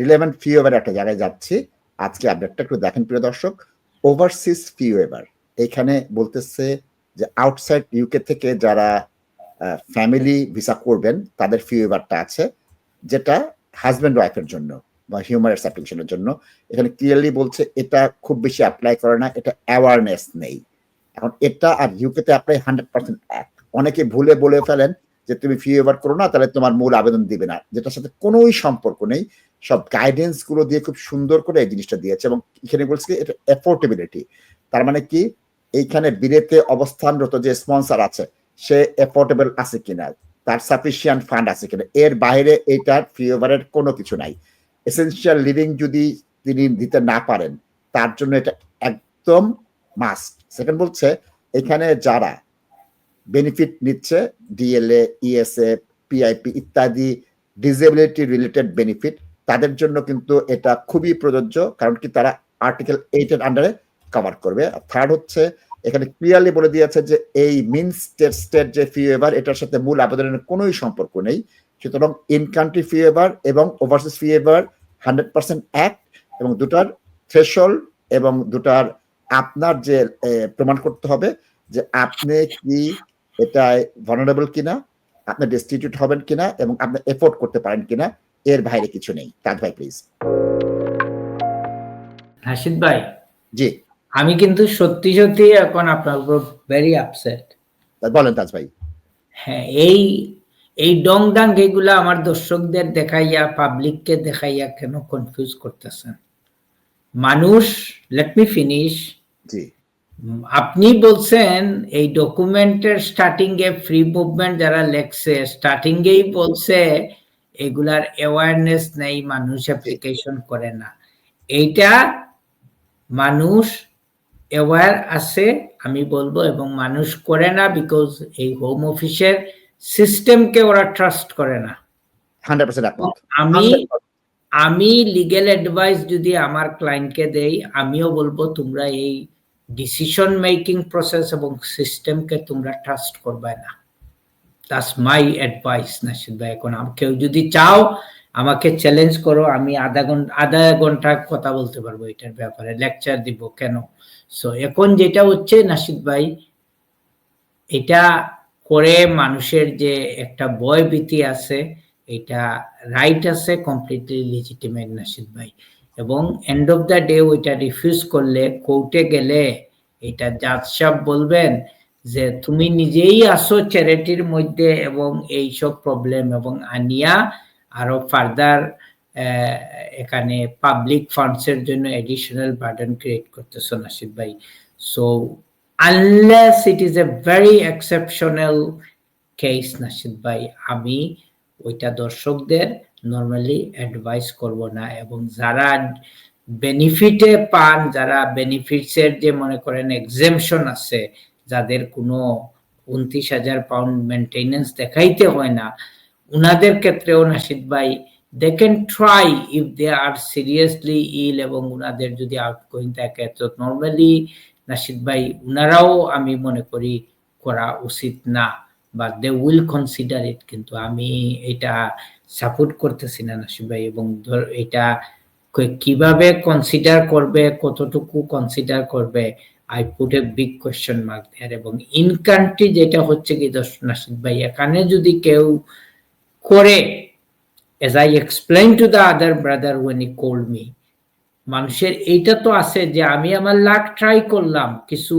Relevant ফি over একটা জায়গায় যাচ্ছি। আজকে আপডেটটা একটু দেখেন প্রিয় দর্শক। ওভারসিজ ফি ওয়েভার এখানে বলতেছে যে আউটসাইড ইউকে থেকে যারা ফ্যামিলি ভিসা করবেন, তাদের ফি ওয়েভারটা আছে, যেটা হাজব্যান্ড ওয়াইফের জন্য বা হিউম্যান অ্যাপ্লিকেশনের জন্য। এখানে ক্লিয়ারলি বলছে এটা খুব বেশি অ্যাপ্লাই করে না, এটা অ্যাওয়ারনেস নেই। এখন এটা আর ইউকেতে অ্যাপ্লাই হান্ড্রেড পার্সেন্ট এক। অনেকে ভুলে বলে ফেলেন যে তুমি ফি ওভার করো না, তাহলে তোমার মূল আবেদন দিবে না। যেটার সাথে কোনোই সম্পর্ক নেই। সব গাইডেন্সগুলো দিয়ে খুব সুন্দর করে এই জিনিসটা দিয়েছে এবং এখানে বলছে এটা এফোর্টেবিলিটি তার মানে কি, এইখানে বিলেতে অবস্থানরত যে স্পন্সর আছে, সে এফোর্টেবল আছে কিনা, তার সাফিসিয়েন্ট ফান্ড আছে কিনা, এর বাইরে এইটার ফি ওভারের কোনো কিছু নাই। এসেনশিয়াল লিভিং যদি তিনি দিতে না পারেন, তার জন্য এটা একদম মাস্ট সেকেন্ড বলছে, এখানে যারা বেনিফিট নিচ্ছে ডিএলএ ইএসএ পিআইপি ইত্যাদি ডিসেবিলিটি রিলেটেড বেনিফিট তাদের জন্য কিন্তু এটা খুবই প্রযোজ্য, কারণ কি তারা আর্টিকেল এইট এর আন্ডারে কভার করবে। থার্ড হচ্ছে, এখানে ক্লিয়ারলি বলে দিয়েছে যে এই মিন স্টেট স্টেট যে ফি এভার এটার সাথে মূল আবেদনের কোনোই সম্পর্ক নেই। সুতরাং ইন কান্ট্রি ফি এভার এবং overseas fee ever hundred percent এক, এবং দুটার থ্রেশল এবং দুটার আপনার যে প্রমাণ করতে হবে যে আপনি কি এটা ভানারেবল কিনা, আপনি ডিস্টিটিউট হবেন কিনা এবং আপনি এফোর্ড করতে পারেন কিনা। এর বাইরে কিছু নেই। তাজ ভাই প্লিজ হাসিদ ভাই জি। আমি কিন্তু সত্যি সত্যি এখন আপনার উপর ভেরি আপসেট বলেন তাজ ভাই। হ্যাঁ এই এই ডং ডাং এগুলা আমার দর্শকদের দেখাইয়া পাবলিককে দেখাইয়া কেন কনফিউজ করতেছেন? মানুষ লেট মি ফিনিশ জি। আপনি বলছেন এই ডকুমেন্টের স্টার্টিং এ ফ্রি মুভমেন্ট যারা লেখছে স্টার্টিং এই বলছে এগুলার অ্যাওয়ারনেস নেই মানুষ অ্যাপ্লিকেশন করে না। এইটা মানুষ অ্যাওয়ার আছে আমি বলব এবং মানুষ করে না বিকজ এই হোম অফিসের সিস্টেমকে ওরা ট্রাস্ট করে না। আমি আমি লিগেল অ্যাডভাইস যদি আমার ক্লায়েন্টকে দেই আমিও বলব তোমরা এই ডিসিশন মেকিং প্রসেস এবং সিস্টেমকে তোমরা ট্রাস্ট করবে না। দাস মাই অ্যাডভাইস নাসিদ ভাই, এখন কেউ যদি চাও আমাকে চ্যালেঞ্জ করো, আমি আধা ঘণ্টা আধা ঘণ্টা কথা বলতে পারব এটার ব্যাপারে লেকচার দিব কেন? সো এখন যেটা হচ্ছে নাসিদ ভাই, এটা করে মানুষের যে একটা ভয় ভীতি আছে, এটা রাইট আছে কমপ্লিটলি লিজিটিমেট নাসিদ ভাই। এবং এন্ড অফ দ্য ডে ওইটা রিফিউজ করলে কোর্টে গেলে, এটা জাজ সাহেব বলবেন যে তুমি নিজেই আসো চ্যারিটির মধ্যে এবং এই সব প্রবলেম এবং আনিয়া আরও ফার্দার এখানে পাবলিক ফান্ডসের জন্য এডিশনাল বার্ডেন ক্রিয়েট করতেছো নাসিদ ভাই। So unless it is a very exceptional case Nasid ভাই, আমি ওইটা দর্শকদের নর্মালি অ্যাডভাইস করব না এবং যারা বেনিফিটে পান, যারা বেনিফিটসের যে মনে করেন এক্সেমশন আছে যাদের কোনো উনত্রিশ হাজার পাউন্ড মেনটেনেন্স দেখাইতে হয় না, উনাদের ক্ষেত্রেও নাসিদ ভাই they can try if they are seriously ill এবং উনাদের যদি আউটগোয়িং থাকে, তো নর্মালি নাসিদ ভাই, উনারাও আমি মনে করি করা উচিত না বা দে উইল কনসিডার ইট কিন্তু আমি এটা সাপোর্ট করতেছি না নাসিব ভাই এবং ধর এটা কীভাবে কনসিডার করবে, কতটুকু কনসিডার করবে I put a big question mark there এবং ইন কান্ট্রি যেটা হচ্ছে কি নাসিদ ভাই এখানে যদি কেউ করে as I explain to the other brother when he called me মানুষের এইটা তো আছে যে আমি আমার লাখ ট্রাই করলাম, কিছু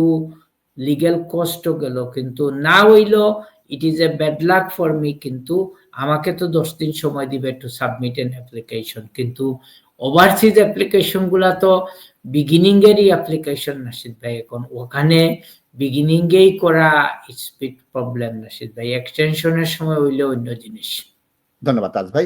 লিগেল কষ্ট গেল, কিন্তু না হইল it is a bad luck for me কিন্তু আমাকে তো দশ দিন সময় দিবে টু সাবমিট এন অ্যাপ্লিকেশন কিন্তু ওভারসিজ অ্যাপ্লিকেশনগুলা তো বিগিনিংয়েরই অ্যাপ্লিকেশন নাসিদ ভাই। এখন ওখানে বিগিনিং এই করা স্পিড প্রবলেম নাসিদ ভাই। এক্সটেনশনের সময় হইলে অন্য জিনিস। ধন্যবাদ তাজ ভাই।